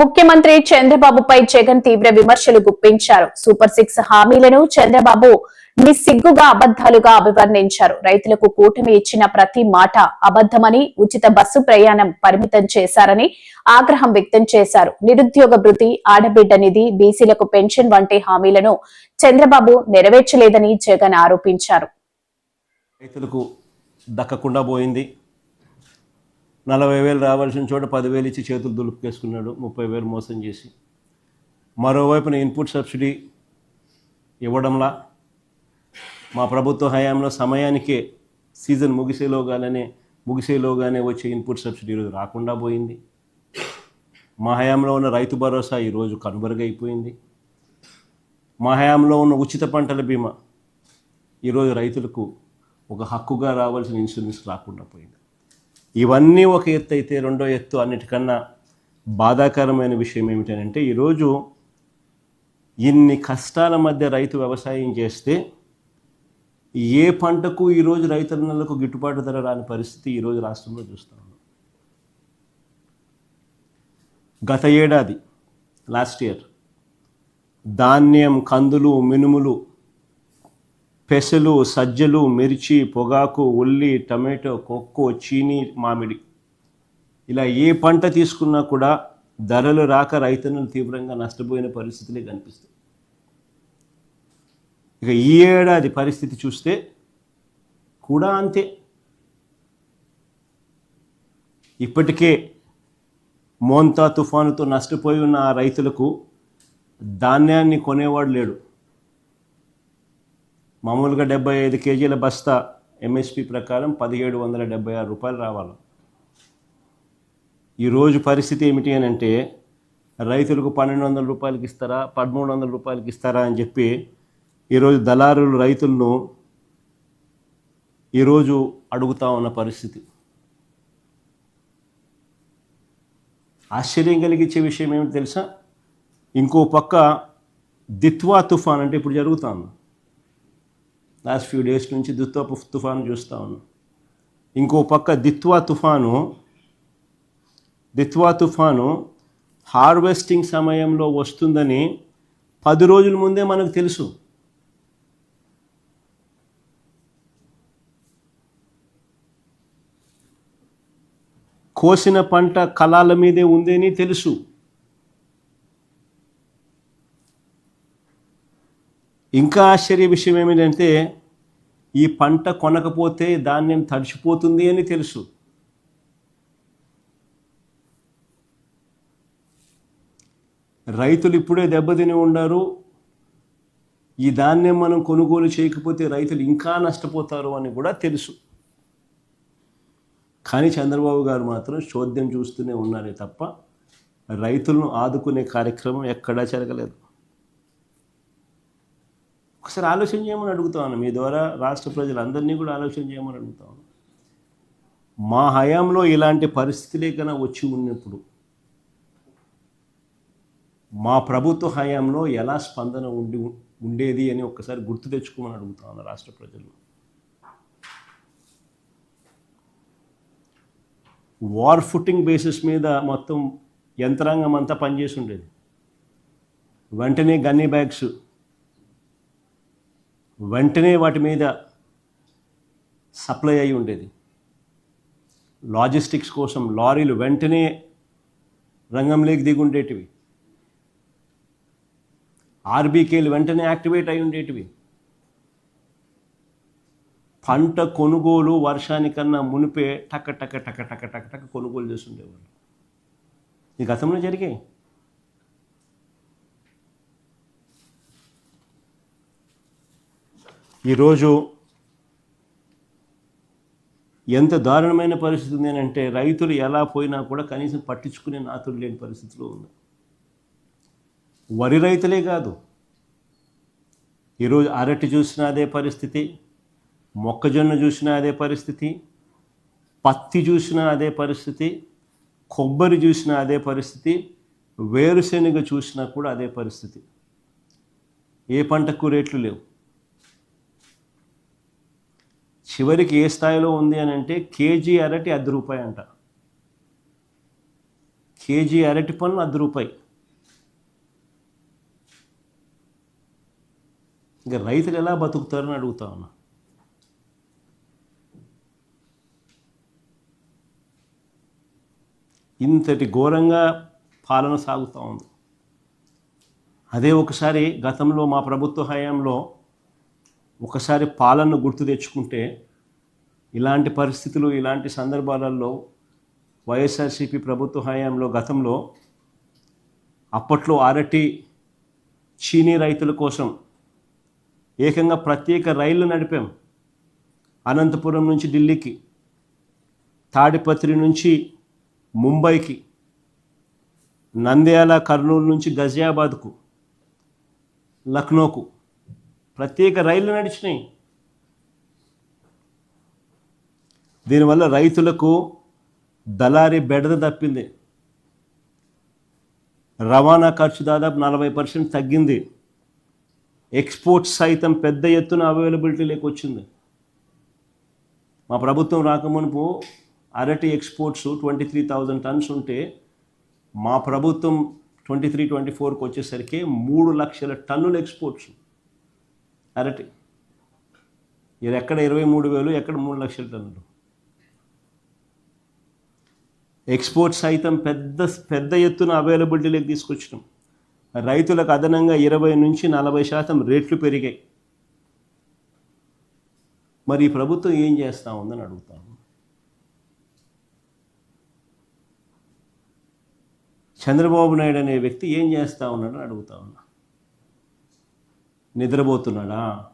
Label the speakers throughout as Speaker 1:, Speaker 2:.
Speaker 1: ముఖ్యమంత్రి చంద్రబాబుపై జగన్ తీవ్ర విమర్శలు గుప్పించారు. సూపర్ సిక్స్ హామీలను చంద్రబాబు నిస్సిగ్గుగా అబద్దాలుగా అభివర్ణించారు. రైతులకు కూటమి ఇచ్చిన ప్రతి మాట అబద్దమని ఉచిత బస్సు ప్రయాణం పరిమితం చేశారని ఆగ్రహం వ్యక్తం చేశారు. నిరుద్యోగ భృతి ఆడబిడ్డ నిధి బీసీలకు పెన్షన్ వంటి హామీలను చంద్రబాబు నెరవేర్చలేదని జగన్ ఆరోపించారు.
Speaker 2: రైతులకు దక్కకుండా పోయింది. నలభై వేలు రావాల్సిన చోట పదివేలు ఇచ్చి చేతులు దులుపుకేసుకున్నాడు ముప్పై వేలు మోసం చేసి. మరోవైపున ఇన్పుట్ సబ్సిడీ ఇవ్వడంలా మా ప్రభుత్వ హయాంలో సమయానికే సీజన్ ముగిసేలోగానే ముగిసేలోగానే వచ్చే ఇన్పుట్ సబ్సిడీ ఈరోజు రాకుండా పోయింది. మా హయాంలో ఉన్న రైతు భరోసా ఈరోజు కనుమరుగైపోయింది. మా హయాంలో ఉన్న ఉచిత పంటల బీమా ఈరోజు రైతులకు ఒక హక్కుగా రావాల్సిన ఇన్సూరెన్స్ రాకుండా పోయింది. ఇవన్నీ ఒక ఎత్తు అయితే రెండో ఎత్తు అన్నిటికన్నా బాధాకరమైన విషయం ఏమిటంటే ఈరోజు ఇన్ని కష్టాల మధ్య రైతు వ్యవసాయం చేస్తే ఏ పంటకు ఈరోజు రైతన్నలకు గిట్టుబాటు ధర రాని పరిస్థితి ఈరోజు రాష్ట్రంలో చూస్తూ గత ఏడాది లాస్ట్ ఇయర్ ధాన్యం కందులు మినుములు పెసలు సజ్జలు మిర్చి పొగాకు ఉల్లి టమాటో కొక్కో చీని మామిడి. ఇలా ఏ పంట తీసుకున్నా కూడా ధరలు రాక రైతులను తీవ్రంగా నష్టపోయిన పరిస్థితులే కనిపిస్తాయి. ఇక ఈ ఏడాది పరిస్థితి చూస్తే కూడా అంతే. ఇప్పటికే మోంతా తుఫానుతో నష్టపోయి ఉన్న ఆ రైతులకు ధాన్యాన్ని కొనేవాడు లేడు. మామూలుగా డెబ్బై ఐదు కేజీల బస్తా ఎంఎస్పి ప్రకారం పదిహేడు వందల డెబ్బై ఆరు రూపాయలు రావాలి. ఈరోజు పరిస్థితి ఏమిటి అని అంటే రైతులకు పన్నెండు వందల రూపాయలకి ఇస్తారా పదమూడు వందల రూపాయలకి ఇస్తారా అని చెప్పి ఈరోజు దళారులు రైతులను ఈరోజు అడుగుతా ఉన్న పరిస్థితి. ఆశ్చర్యం కలిగించే విషయం ఏమిటి తెలుసా? ఇంకో పక్క దిత్వా తుఫాన్ అంటే ఇప్పుడు జరుగుతా ఉంది లాస్ట్ ఫ్యూ డేస్ నుంచి దిత్వా తుఫాను చూస్తూ ఉన్నాం. ఇంకో పక్క దిత్వా తుఫాను దిత్వా తుఫాను హార్వెస్టింగ్ సమయంలో వస్తుందని పది రోజుల ముందే మనకు తెలుసు. కోసిన పంట కళాల మీదే ఉందని తెలుసు. ఇంకా ఆశ్చర్య విషయం ఏమిటంటే ఈ పంట కొనకపోతే ధాన్యం తడిచిపోతుంది అని తెలుసు. రైతులు ఇప్పుడే దెబ్బతిని ఉండారు ఈ ధాన్యం మనం కొనుగోలు చేయకపోతే రైతులు ఇంకా నష్టపోతారు అని కూడా తెలుసు. కానీ చంద్రబాబు గారు మాత్రం చోద్యం చూస్తూనే ఉన్నారే తప్ప రైతులను ఆదుకునే కార్యక్రమం ఎక్కడా జరగలేదు. ఒకసారి ఆలోచన చేయమని అడుగుతాను మీ ద్వారా రాష్ట్ర ప్రజలందరినీ కూడా ఆలోచన చేయమని అడుగుతాను మా హయాంలో ఇలాంటి పరిస్థితులే కన్నా వచ్చి ఉన్నప్పుడు మా ప్రభుత్వ హయాంలో ఎలా స్పందన ఉండి ఉండేది అని ఒక్కసారి గుర్తు తెచ్చుకోమని అడుగుతాను రాష్ట్ర ప్రజలు. వార్ ఫుటింగ్ బేసిస్ మీద మొత్తం యంత్రాంగం అంతా పనిచేసి ఉండేది. వెంటనే గన్నీ బ్యాగ్స్ వెంటనే వాటి మీద సప్లై అయి ఉండేది. లాజిస్టిక్స్ కోసం లారీలు వెంటనే రంగంలోకి దిగి ఉండేటివి. ఆర్బీకేలు వెంటనే యాక్టివేట్ అయి ఉండేటివి. పంట కొనుగోలు వర్షానికన్నా మునిపే టక టక టక టక టక టక కొనుగోలు చేస్తుండేవాళ్ళు. ఈ గతంలో జరిగాయి. ఈరోజు ఎంత దారుణమైన పరిస్థితి ఉంది అంటే రైతులు ఎలా పోయినా కూడా కనీసం పట్టించుకునే నాతులు లేని పరిస్థితిలో ఉంది. వరి రైతులే కాదు. ఈరోజు అరటి చూసినా అదే పరిస్థితి మొక్కజొన్న చూసినా అదే పరిస్థితి పత్తి చూసినా అదే పరిస్థితి కొబ్బరి చూసినా అదే పరిస్థితి వేరుశెనగ చూసినా కూడా అదే పరిస్థితి. ఏ పంటకు రేట్లు లేవు. చివరికి ఏ స్థాయిలో ఉంది అని అంటే కేజీ అరటి అర్ధ రూపాయి అంట. కేజీ అరటి పన్ను అర్ధ రూపాయి. ఇంకా రైతులు ఎలా బతుకుతారని అడుగుతా ఉన్నా. ఇంతటి ఘోరంగా పాలన సాగుతూ ఉంది. అదే ఒకసారి గతంలో మా ప్రభుత్వ హయాంలో ఒకసారి పాలన గుర్తు తెచ్చుకుంటే ఇలాంటి పరిస్థితులు ఇలాంటి సందర్భాలలో వైఎస్ఆర్సీపీ ప్రభుత్వ హయాంలో గతంలో అప్పట్లో అరటి చీనీ రైతుల కోసం ఏకంగా ప్రత్యేక రైళ్ళు నడిపాం. అనంతపురం నుంచి ఢిల్లీకి తాడిపత్రి నుంచి ముంబైకి నంద్యాల కర్నూలు నుంచి గజియాబాద్కు లక్నోకు ప్రత్యేక రైళ్ళు నడిచినాయి. దీనివల్ల రైతులకు దళారీ బెడద తప్పింది. రవాణా ఖర్చు దాదాపు నలభై పర్సెంట్ తగ్గింది. ఎక్స్పోర్ట్స్ సైతం పెద్ద ఎత్తున అవైలబిలిటీ వచ్చింది మా ప్రభుత్వం రాకమునుపు అరటి exports twenty three thousand tons ఉంటే మా ప్రభుత్వం ట్వంటీ త్రీ ట్వంటీ ఫోర్కి వచ్చేసరికి మూడు లక్షల టన్నుల ఎక్స్పోర్ట్స్. అరటి. మీరు ఎక్కడ ఇరవై మూడు వేలు ఎక్కడ మూడు లక్షల టన్నులు. ఎక్స్పోర్ట్ సైతం పెద్ద పెద్ద ఎత్తున అవైలబిలిటీలోకి తీసుకొచ్చినాం. రైతులకు అదనంగా ఇరవై నుంచి నలభై శాతం రేట్లు పెరిగాయి. మరి ఈ ప్రభుత్వం ఏం చేస్తూ ఉందని అడుగుతాను చంద్రబాబు నాయుడు అనే వ్యక్తి ఏం చేస్తూ ఉన్నాడని అడుగుతా ఉన్నా. నిద్రపోతున్నాడా?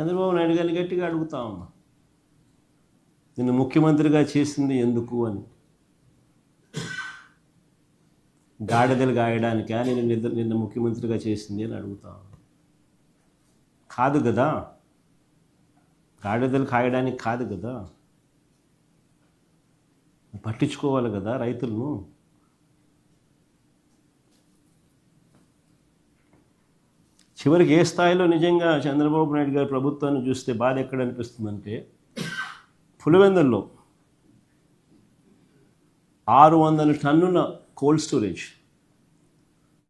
Speaker 2: చంద్రబాబు నాయుడు గారిని గట్టిగా అడుగుతా ఉన్నా. నిన్ను ముఖ్యమంత్రిగా చేసింది ఎందుకు అని. గాడిదలు గాయడానికా? నేను నిద్ర నిన్న ముఖ్యమంత్రిగా చేసింది అని అడుగుతా కాదు కదా. గాడిదలు కాయడానికి కాదు కదా. పట్టించుకోవాలి కదా రైతులను. చివరికి ఏ స్థాయిలో నిజంగా చంద్రబాబు నాయుడు గారి ప్రభుత్వాన్ని చూస్తే బాధ ఎక్కడ అనిపిస్తుందంటే పులివెందుల్లో ఆరు వందల టన్నుల కోల్డ్ స్టోరేజ్.